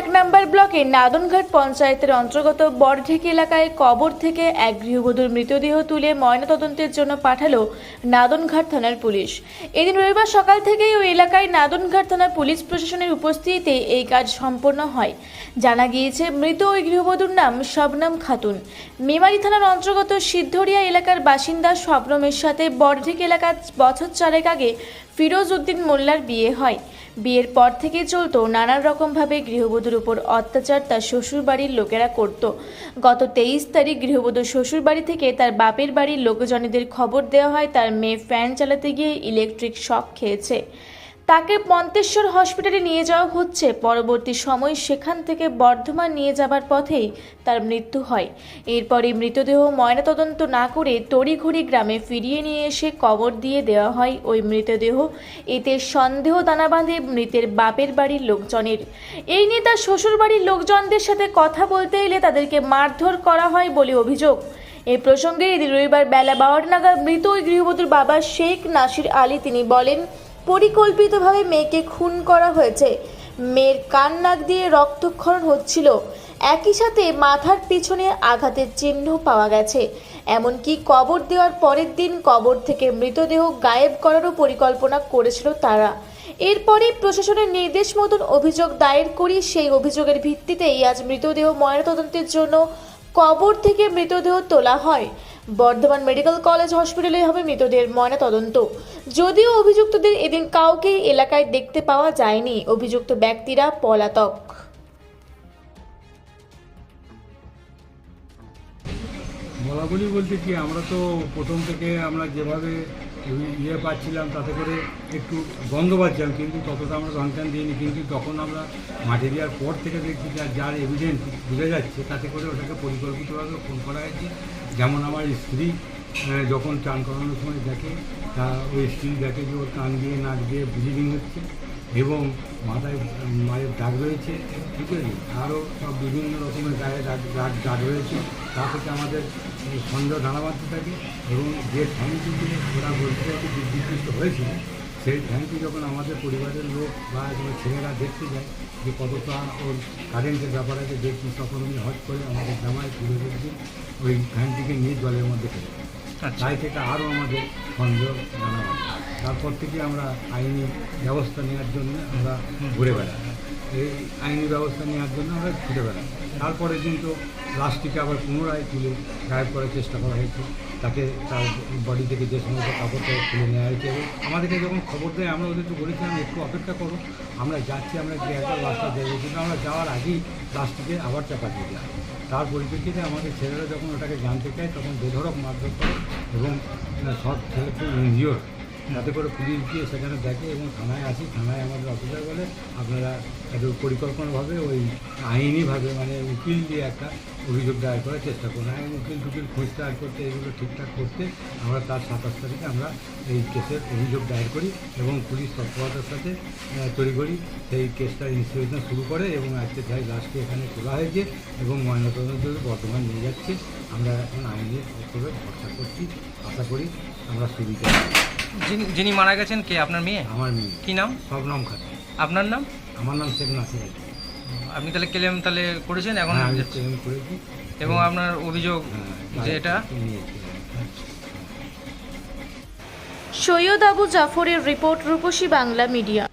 এক নম্বর ব্লকের নাদনঘাট পঞ্চায়েতের অন্তর্গত বড়ঢেকি এলাকায় কবর থেকে এক গৃহবধূর মৃতদেহ তুলে ময়নাতদন্তের জন্য পাঠালো নাদনঘাট থানার পুলিশ। এদিন রবিবার সকাল থেকেই ওই এলাকায় নাদনঘাট থানার পুলিশ প্রশাসনের উপস্থিতিতে এই কাজ সম্পন্ন হয়। জানা গিয়েছে, মৃত ওই গৃহবধূর নাম শবনম খাতুন। মেমারি থানার অন্তর্গত সিদ্ধরিয়া এলাকার বাসিন্দা শবনমের সাথে বড়ঢেক এলাকার বছর চারেক আগে ফিরোজ উদ্দিন মোল্লার বিয়ে হয়। বিয়ের পর থেকে চলতো নানান রকমভাবে গৃহবধূর উপর অত্যাচার তার শ্বশুরবাড়ির লোকেরা করত। গত তেইশ তারিখ গৃহবধূর শ্বশুরবাড়ি থেকে তার বাপের বাড়ির লোকজনেদের খবর দেওয়া হয়, তার মেয়ে ফ্যান চালাতে গিয়ে ইলেকট্রিক শক খেয়েছে। তাকে পন্তেশ্বর হসপিটালে নিয়ে যাওয়া হচ্ছে। পরবর্তী সময় সেখান থেকে বর্ধমান নিয়ে যাবার পথেই তার মৃত্যু হয়। এরপরে মৃতদেহ ময়নাতদন্ত না করে তড়িঘড়ি গ্রামে ফিরিয়ে নিয়ে এসে কবর দিয়ে দেওয়া হয় ওই মৃতদেহ। এতে সন্দেহ দানা বাঁধে মৃতের বাপের বাড়ির লোকজনের। এই নিয়ে তার শ্বশুরবাড়ির লোকজনদের সাথে কথা বলতে এলে তাদেরকে মারধর করা হয় বলে অভিযোগ। এই প্রসঙ্গে এদিন রবিবার বেলা বারোটা নাগাদ মৃত ওই গৃহবধূর বাবা শেখ নাসির আলী তিনি বলেন পরিকল্পিতভাবে মেয়েকে খুন করা হয়েছে। মেয়ের কান নাক দিয়ে রক্তক্ষরণ হচ্ছিল। একই সাথে মাথার পিছনে আঘাতের চিহ্ন পাওয়া গেছে। এমনকি কবর দেওয়ার পরের দিন কবর থেকে মৃতদেহ গায়েব করারও পরিকল্পনা করেছিল তারা। এরপরই প্রশাসনের নির্দেশ মতন অভিযোগ দায়ের করি সেই অভিযোগের ভিত্তিতেই আজ মৃতদেহ ময়নাতদন্তের জন্য কবর থেকে মৃতদেহ তোলা হয়। বর্ধমান মেডিকেল কলেজ হসপিটালে হবে মৃতদেহের ময়নাতদন্ত। যদিও অভিযুক্তদের এদিন কাউকে এলাকায় দেখতে পাওয়া যায়নি, অভিযুক্ত ব্যক্তিরা পলাতক। বলাবলি বলতে কি, আমরা তো প্রথম থেকে আমরা যেভাবে ইয়ে- পাচ্ছিলাম, তাতে করে একটু গন্ধ পাচ্ছিলাম কিন্তু ততটা আমরা রংটান দিইনি, কিন্তু তখন আমরা মাঠে দেওয়ার পর থেকে দেখছি যার যার এভিডেন্স বুঝে যাচ্ছে, তাতে করে ওটাকে পরিকল্পিতভাবে ফোন করা হয়েছে। যেমন আমার স্ত্রী যখন চান করানোর সময় দেখে, তা ওই স্ত্রী দেখে যে ওর কান দিয়ে, নাক দিয়ে ব্লিডিং হচ্ছে। এবং মাথায় মায়ের দাগ রয়েছে ঠিক আছে আরও সব বিভিন্ন রকমের গায়ে দাগ দাগ দাগ রয়েছে তা থেকে আমাদের সন্দেহ দানা বাঁধতে থাকে এবং যে দিয়ে ওরা বলতে যে বিকৃত হয়েছিল সেই ঠ্যাংটি যখন আমাদের পরিবারের লোক বা ছেলেরা দেখতে যায় যে কতটা ওর কারেন্টের ব্যাপার আছে দেখছি তখন উনি হট করে আমাদের জামায় তুলে দেখছি ওই ফ্যানটিকে নিয়ে জলের মধ্যে ফেলে দেয়। তাই থেকে আরও আমাদের সন্দেহ জানা। তারপর থেকে আমরা আইনি ব্যবস্থা নেওয়ার জন্য আমরা ঘুরে বেড়াই। এই আইনি ব্যবস্থা নেওয়ার জন্য আমরা ঘুরে বেড়াই। তারপরে কিন্তু লাশটিকে আবার পুনরায় তুলে গায়েব করার চেষ্টা করা হয়েছে। তাকে তার বডি থেকে যে সমস্ত কাপড়টা তুলে নেওয়া হয়েছে। আমাদেরকে যখন খবর দেয়, আমরা ওদেরকে বলেছিলাম, একটু অপেক্ষা করো। আমরা যাচ্ছি, আমরা গিয়ে একবার লাশটা দেবো কিন্তু আমরা যাওয়ার আগেই লাশটিকে আবার চাপা দিয়ে দেওয়া তার পরিপ্রেক্ষিতে আমাদের ছেলেরা যখন ওটাকে জানতে চায়, তখন বেধরক মারধর করে এবং সব ছেলে খুব ইনজিওর যাতে করে পুলিশ গিয়ে সেখানে দেখে এবং থানায় আসি। থানায় আমাদের অফিসার বলে আপনারা একটু পরিকল্পনাভাবে ওই আইনিভাবে মানে উকিল দিয়ে একটা অভিযোগ দায়ের করার চেষ্টা করুন। আইন উকিল টুকিল খোঁজ দায়ের করতে এগুলো ঠিকঠাক করতে আমরা তার সাতাশ তারিখে আমরা এই কেসের অভিযোগ দায়ের করি এবং পুলিশ তৎপরতার সাথে আহ, তড়িঘড়ি সেই কেসটা ইনভেস্টিগেশন শুরু করে এবং আজকে যাই লাস্টে এখানে তোলা হয়েছে এবং ময়নাতদন্ত বর্তমান নিয়ে যাচ্ছে। আমরা এখন আইনের উপরে ভরসা করছি। আশা করি আমরা সুবিধা। যিনি যিনি মারা গেছেন কে? আপনার মেয়ে? আমার মেয়ে। কি নাম? সব নাম খাতে আপনার নাম? আমার নাম শেখ নাসির আপনি তাহলে ক্লেম তাহলে করেছেন? এখন হ্যাঁ, আমি claim করেছি। এবং আপনার অভিযোগ হ্যাঁ, যে এটা? সৈয়দ আবু জাফরের রিপোর্ট রূপসী বাংলা মিডিয়া।